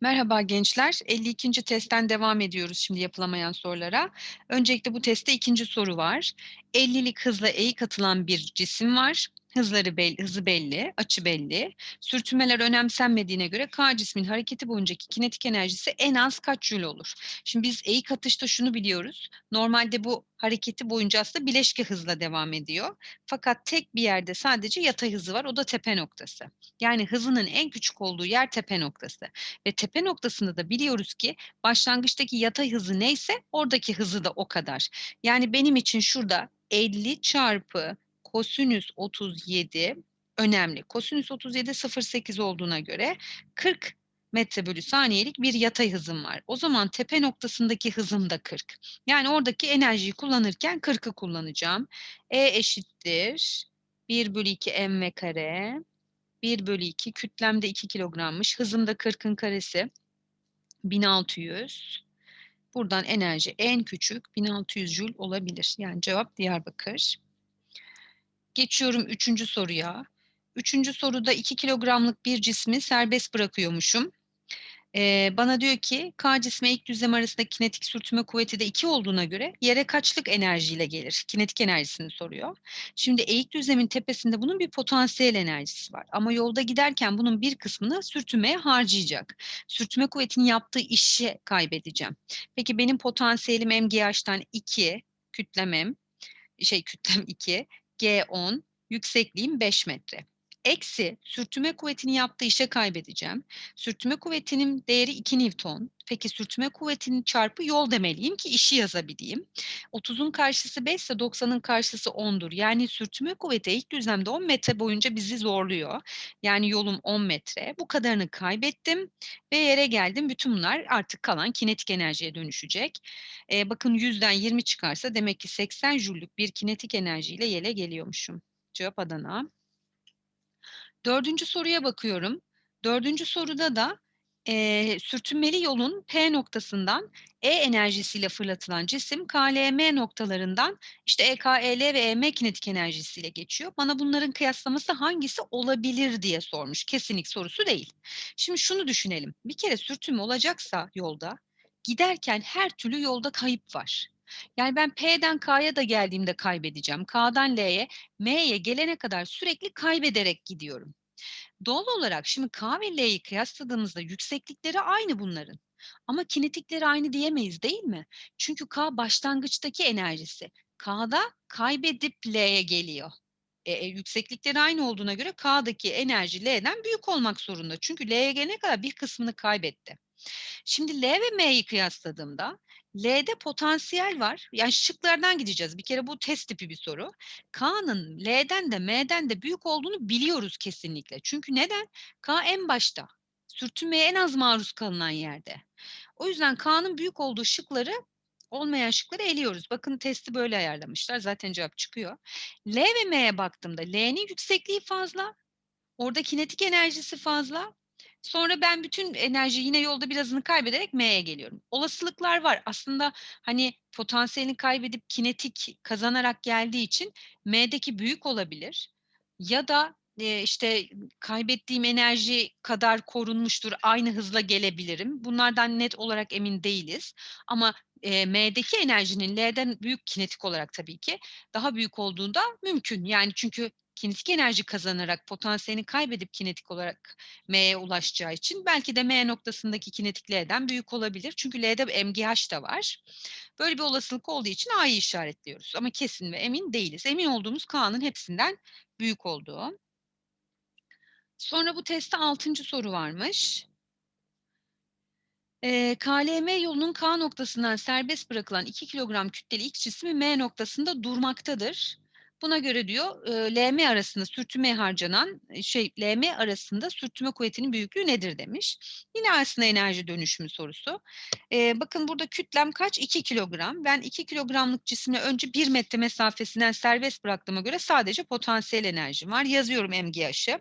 Merhaba gençler. 52. testten devam ediyoruz şimdi yapılamayan sorulara. Öncelikle bu testte ikinci soru var. 50'lik hızla eğik atılan bir cisim var. Hızları belli, hızı belli, açı belli. Sürtünmeler önemsenmediğine göre K cismin hareketi boyuncaki kinetik enerjisi en az kaç jül olur? Şimdi biz eğik atışta şunu biliyoruz. Normalde bu hareketi boyunca aslında bileşke hızla devam ediyor. Fakat tek bir yerde sadece yatay hızı var. O da tepe noktası. Yani hızının en küçük olduğu yer tepe noktası. Ve tepe noktasında da biliyoruz ki başlangıçtaki yatay hızı neyse oradaki hızı da o kadar. Yani benim için şurada 50 çarpı kosinüs 37 önemli. Kosinüs 37 0.8 olduğuna göre 40 metre bölü saniyelik bir yatay hızım var. O zaman tepe noktasındaki hızım da 40. Yani oradaki enerjiyi kullanırken 40'ı kullanacağım. E eşittir 1 bölü 2 mv kare 1 bölü 2 kütlemde 2 kilogrammış. Hızım da 40'ın karesi 1600. Buradan enerji en küçük 1600 jül olabilir. Yani cevap Diyarbakır. Geçiyorum üçüncü soruya. Üçüncü soruda 2 kilogramlık bir cismi serbest bırakıyormuşum. Ee, bana diyor ki K cisme ilk düzlem arasında kinetik sürtünme kuvveti de 2 olduğuna göre yere kaçlık enerjiyle gelir? Kinetik enerjisini soruyor. Şimdi eğik düzlemin tepesinde bunun bir potansiyel enerjisi var. Ama yolda giderken bunun bir kısmını sürtünmeye harcayacak. Sürtünme kuvvetinin yaptığı işi kaybedeceğim. Peki benim potansiyelim MGH'tan 2, kütlemem, şey kütlem 2, G10, yüksekliğim 5 metre. Eksi sürtünme kuvvetini yaptığı işe kaybedeceğim. Sürtünme kuvvetinin değeri 2 Newton. Peki sürtünme kuvvetinin çarpı yol demeliyim ki işi yazabileyim. 30'un karşısı 5 ise 90'ın karşısı 10'dur. Yani sürtünme kuvveti ilk düzlemde 10 metre boyunca bizi zorluyor. Yani yolum 10 metre. Bu kadarını kaybettim ve yere geldim. Bütün bunlar artık kalan kinetik enerjiye dönüşecek. Ee, bakın 100'den 20 çıkarsa demek ki 80 jüllük bir kinetik enerjiyle yele geliyormuşum. Cevap Adana. Dördüncü soruya bakıyorum. Dördüncü soruda da e, sürtünmeli yolun P noktasından E enerjisiyle fırlatılan cisim KLM noktalarından işte EKEL ve EM kinetik enerjisiyle geçiyor. Bana bunların kıyaslaması hangisi olabilir diye sormuş. Kesinlik sorusu değil. Şimdi şunu düşünelim. Bir kere sürtünme olacaksa yolda giderken her türlü yolda kayıp var. Yani ben P'den K'ya da geldiğimde kaybedeceğim. K'dan L'ye, M'ye gelene kadar sürekli kaybederek gidiyorum. Doğal olarak şimdi K ve L'yi kıyasladığımızda yükseklikleri aynı bunların. Ama kinetikleri aynı diyemeyiz değil mi? Çünkü K başlangıçtaki enerjisi. K'da kaybedip L'ye geliyor. E, e, yükseklikleri aynı olduğuna göre K'daki enerji L'den büyük olmak zorunda. Çünkü L'ye gelene kadar bir kısmını kaybetti. Şimdi L ve M'yi kıyasladığımda L'de potansiyel var. Yani şıklardan gideceğiz. Bir kere bu test tipi bir soru. K'nın L'den de M'den de büyük olduğunu biliyoruz kesinlikle. Çünkü neden? K en başta. Sürtünmeye en az maruz kalınan yerde. O yüzden K'nın büyük olduğu şıkları olmayan şıkları eliyoruz. Bakın testi böyle ayarlamışlar. Zaten cevap çıkıyor. L ve M'ye baktığımda L'nin yüksekliği fazla. Orada kinetik enerjisi fazla. Sonra ben bütün enerji yine yolda birazını kaybederek M'ye geliyorum. Olasılıklar var. Aslında hani potansiyelini kaybedip kinetik kazanarak geldiği için M'deki büyük olabilir. Ya da e, işte kaybettiğim enerji kadar korunmuştur, aynı hızla gelebilirim. Bunlardan net olarak emin değiliz. Ama e, M'deki enerjinin L'den büyük kinetik olarak tabii ki daha büyük olduğunda mümkün. Yani çünkü kinetik enerji kazanarak potansiyelini kaybedip kinetik olarak M'ye ulaşacağı için belki de M noktasındaki kinetik L'den büyük olabilir. Çünkü L'de MGH da var. Böyle bir olasılık olduğu için A'yı işaretliyoruz. Ama kesin ve emin değiliz. Emin olduğumuz K'nın hepsinden büyük olduğu. Sonra bu testte altıncı soru varmış. E, KLM yolunun K noktasından serbest bırakılan 2 kilogram kütleli X cismi M noktasında durmaktadır. Buna göre diyor e, LM arasında sürtünmeye harcanan şey LM arasında sürtünme kuvvetinin büyüklüğü nedir demiş. Yine aslında enerji dönüşümü sorusu. E, bakın burada kütlem kaç? 2 kilogram. Ben 2 kilogramlık cismi önce 1 metre mesafesinden serbest bıraktığıma göre sadece potansiyel enerjim var. Yazıyorum MGH'ı.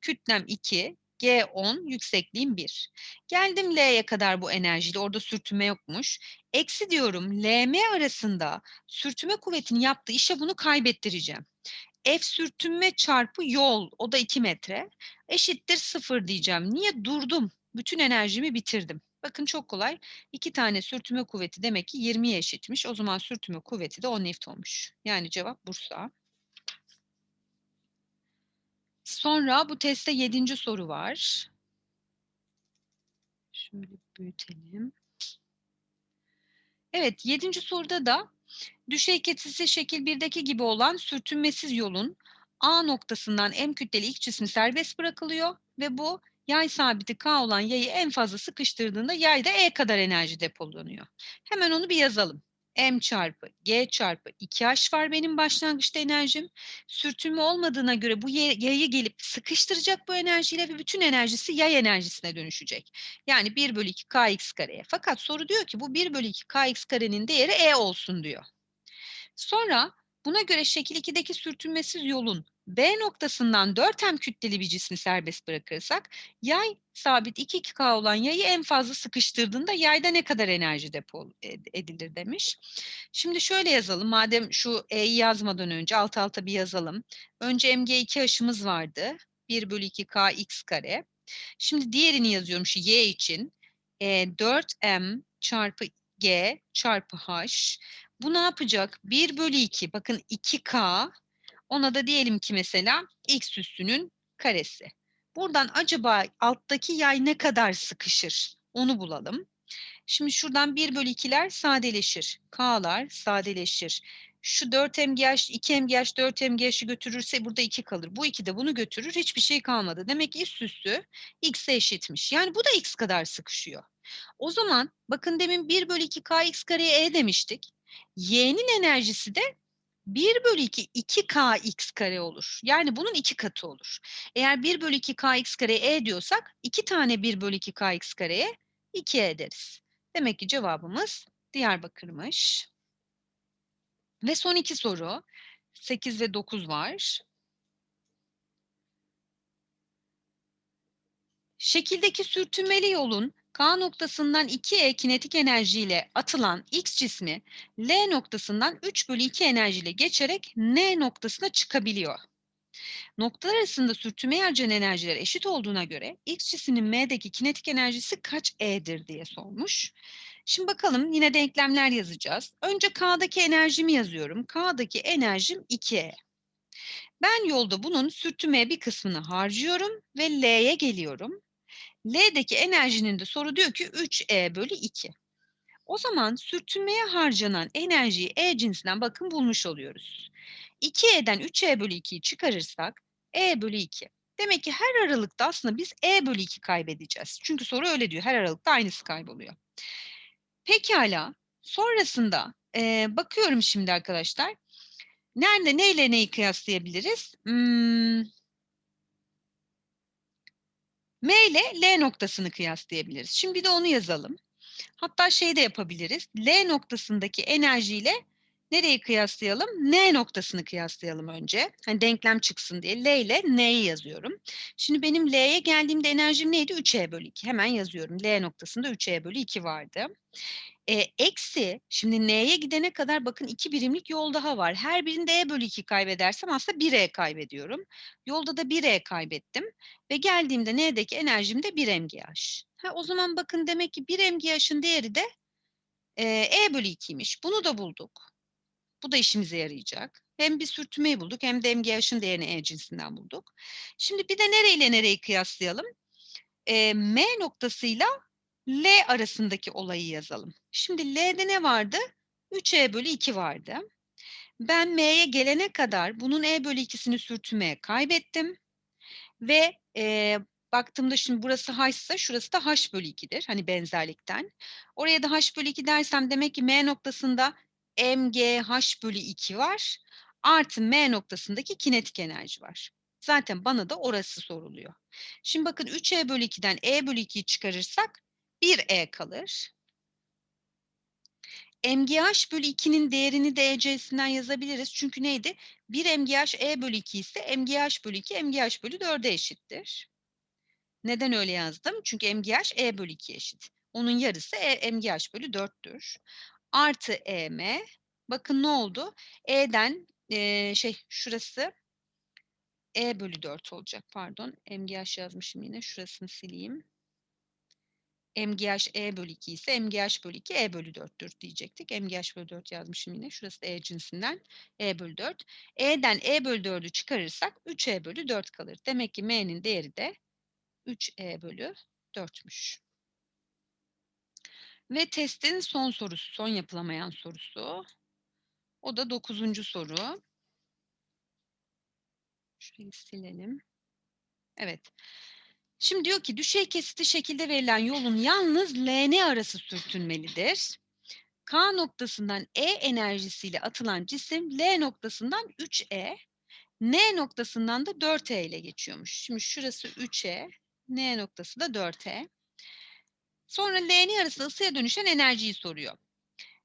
Kütlem 2, G10, yüksekliğim 1. Geldim L'ye kadar bu enerjiyle. Orada sürtünme yokmuş. Eksi diyorum LM arasında sürtünme kuvvetinin yaptığı işe bunu kaybettireceğim. F sürtünme çarpı yol o da 2 metre eşittir 0 diyeceğim. Niye durdum? bütün enerjimi bitirdim. Bakın çok kolay. 2 tane sürtünme kuvveti demek ki 20'ye eşitmiş. O zaman sürtünme kuvveti de 10 Newton'muş. Yani cevap Bursa. Sonra bu testte 7. soru var. Şöyle büyütelim. Evet, 7. soruda da düşey kesisi şekil 1'deki gibi olan sürtünmesiz yolun A noktasından M kütleli ilk cismi serbest bırakılıyor ve bu yay sabiti K olan yayı en fazla sıkıştırdığında yayda E kadar enerji depolanıyor. Hemen onu bir yazalım. M çarpı G çarpı 2H var benim başlangıçta enerjim. Sürtünme olmadığına göre bu yayı gelip sıkıştıracak bu enerjiyle ve bütün enerjisi yay enerjisine dönüşecek. Yani 1 bölü 2 kx kareye. Fakat soru diyor ki bu 1 bölü 2 kx karenin değeri E olsun diyor. Sonra buna göre şekil 2'deki sürtünmesiz yolun B noktasından 4M kütleli bir cismi serbest bırakırsak yay sabit 2K olan yayı en fazla sıkıştırdığında yayda ne kadar enerji depo edilir demiş. Şimdi şöyle yazalım madem şu E'yi yazmadan önce alt alta bir yazalım. Önce MG2 aşımız vardı. 1 bölü 2 KX kare. Şimdi diğerini yazıyorum şu Y için. E, 4M çarpı G çarpı H. Bu ne yapacak? 1 bölü 2 bakın 2K ona da diyelim ki mesela x üssünün karesi. Buradan acaba alttaki yay ne kadar sıkışır? Onu bulalım. Şimdi şuradan 1 bölü 2'ler sadeleşir. K'lar sadeleşir. Şu 4 MGH, 2 MGH, 4 MGH'i götürürse burada 2 kalır. Bu 2 de bunu götürür. Hiçbir şey kalmadı. Demek ki üst üstü x'e eşitmiş. Yani bu da x kadar sıkışıyor. O zaman bakın demin 1 bölü 2 kx kareye e demiştik. Y'nin enerjisi de 1 bölü 2 2kx kare olur. Yani bunun iki katı olur. Eğer 1 bölü 2 kx kare e diyorsak 2 tane 1 bölü 2 kx kareye 2 ederiz. Demek ki cevabımız Diyarbakır'mış. Ve son iki soru. 8 ve 9 var. Şekildeki sürtünmeli yolun K noktasından 2E kinetik enerjiyle atılan X cismi L noktasından 3 bölü 2 enerjiyle geçerek N noktasına çıkabiliyor. Noktalar arasında sürtünmeye harcayan enerjiler eşit olduğuna göre X cisminin M'deki kinetik enerjisi kaç E'dir diye sormuş. Şimdi bakalım yine denklemler yazacağız. Önce K'daki enerjimi yazıyorum. K'daki enerjim 2E. Ben yolda bunun sürtünmeye bir kısmını harcıyorum ve L'ye geliyorum. L'deki enerjinin de soru diyor ki 3E bölü 2. O zaman sürtünmeye harcanan enerjiyi E cinsinden bakın bulmuş oluyoruz. 2E'den 3E bölü 2'yi çıkarırsak E bölü 2. Demek ki her aralıkta aslında biz E bölü 2 kaybedeceğiz. Çünkü soru öyle diyor. Her aralıkta aynısı kayboluyor. Pekala. Sonrasında e, bakıyorum şimdi arkadaşlar. Nerede neyle neyi kıyaslayabiliriz? Hmm, M ile L noktasını kıyaslayabiliriz. Şimdi de onu yazalım. Hatta şey de yapabiliriz. L noktasındaki enerjiyle nereyi kıyaslayalım? N noktasını kıyaslayalım önce. Hani denklem çıksın diye. L ile N'yi yazıyorum. Şimdi benim L'ye geldiğimde enerjim neydi? 3E bölü 2. Hemen yazıyorum. L noktasında 3E bölü 2 vardı. E, eksi, şimdi N'ye gidene kadar bakın iki birimlik yol daha var. Her birinde E bölü 2 kaybedersem aslında 1E kaybediyorum. Yolda da 1E kaybettim. Ve geldiğimde N'deki enerjim de 1 MGH. Ha, o zaman bakın demek ki 1 MGH'ın değeri de e, E bölü 2'ymiş. Bunu da bulduk. Bu da işimize yarayacak. Hem bir sürtünmeyi bulduk hem de MGH'ın değerini E cinsinden bulduk. Şimdi bir de nereyle nereyi kıyaslayalım? E, M noktasıyla L arasındaki olayı yazalım. Şimdi L'de ne vardı? 3E bölü 2 vardı. Ben M'ye gelene kadar bunun E bölü 2'sini sürtünmeye kaybettim. Ve e, baktığımda şimdi burası H ise şurası da H bölü 2'dir. Hani benzerlikten. Oraya da H bölü 2 dersem demek ki M noktasında MGH bölü 2 var. Artı M noktasındaki kinetik enerji var. Zaten bana da orası soruluyor. Şimdi bakın 3E bölü 2'den E bölü 2'yi çıkarırsak 1E kalır. MGH bölü 2'nin değerini de EC'sinden yazabiliriz. Çünkü neydi? 1 MGH E bölü 2 ise MGH bölü 2 MGH bölü 4'e eşittir. Neden öyle yazdım? Çünkü MGH E bölü 2 eşit. Onun yarısı e, MGH bölü 4'tür. Artı EM. Bakın ne oldu? E'den e, şey şurası E bölü 4 olacak. Pardon. MGH yazmışım yine. Şurasını sileyim. MGH E bölü 2 ise MGH bölü 2 E bölü 4'tür diyecektik. MGH bölü 4 yazmışım yine. Şurası E cinsinden E bölü 4. E'den E bölü 4'ü çıkarırsak 3E bölü 4 kalır. Demek ki M'nin değeri de 3E bölü 4'müş. Ve testin son sorusu, son yapılamayan sorusu. O da dokuzuncu soru. Şurayı silelim. Evet. Şimdi diyor ki düşey kesitli şekilde verilen yolun yalnız LN arası sürtünmelidir. K noktasından E enerjisiyle atılan cisim L noktasından 3E, N noktasından da 4E ile geçiyormuş. Şimdi şurası 3E, N noktası da 4E. Sonra L'nin arasında ısıya dönüşen enerjiyi soruyor.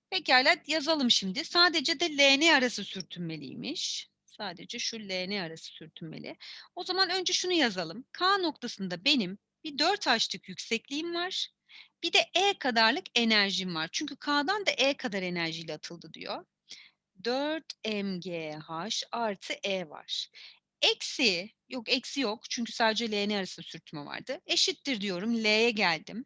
Pekala yazalım şimdi. Sadece de LN arası sürtünmeliymiş. Sadece şu LN arası sürtünmeli. O zaman önce şunu yazalım. K noktasında benim bir 4 H'lık yüksekliğim var. Bir de E kadarlık enerjim var. Çünkü K'dan da E kadar enerjiyle atıldı diyor. 4 mgh artı E var. Eksi, yok eksi yok çünkü sadece L'nin arasında sürtünme vardı. Eşittir diyorum L'ye geldim.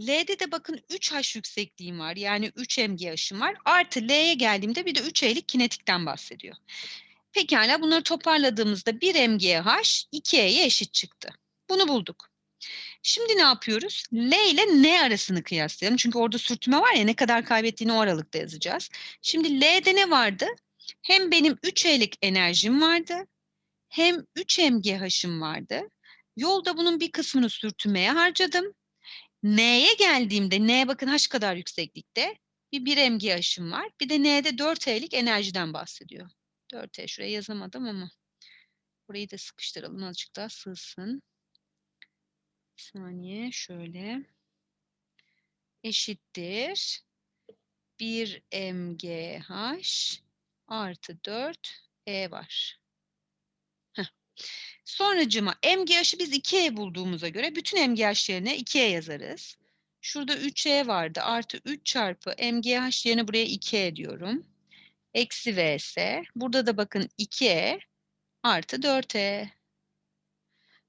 L'de de bakın 3H yüksekliğim var yani 3 mgh'ım var. Artı L'ye geldiğimde bir de 3E'lik kinetikten bahsediyor. Pekala bunları toparladığımızda 1 mgh 2E'ye eşit çıktı. Bunu bulduk. Şimdi ne yapıyoruz? L ile N arasını kıyaslayalım. Çünkü orada sürtünme var ya ne kadar kaybettiğini o aralıkta yazacağız. Şimdi L'de ne vardı? Hem benim 3E'lik enerjim vardı hem 3 mgh'ım vardı. Yolda bunun bir kısmını sürtünmeye harcadım. N'ye geldiğimde, N bakın H kadar yükseklikte bir 1 mgh'ım var. Bir de N'de 4E'lik enerjiden bahsediyor. 4E şuraya yazamadım ama burayı da sıkıştıralım azıcık daha sığsın. Bir saniye şöyle. Eşittir. 1 mgh artı 4 E var. Sonracıma MGH'ı biz 2E bulduğumuza göre bütün MGH yerine 2E yazarız. Şurada 3E vardı. Artı 3 çarpı MGH yerine buraya 2E diyorum. Eksi VS. Burada da bakın 2E artı 4E.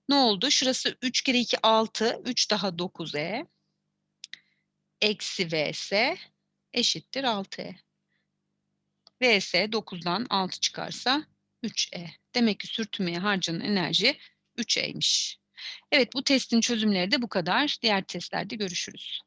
Ne oldu? Şurası 3 kere 2 6. 3 daha 9E. Eksi VS eşittir 6E. VS 9'dan 6 çıkarsa 3E. Demek ki sürtünmeye harcanan enerji 3E'ymiş. Evet bu testin çözümleri de bu kadar. Diğer testlerde görüşürüz.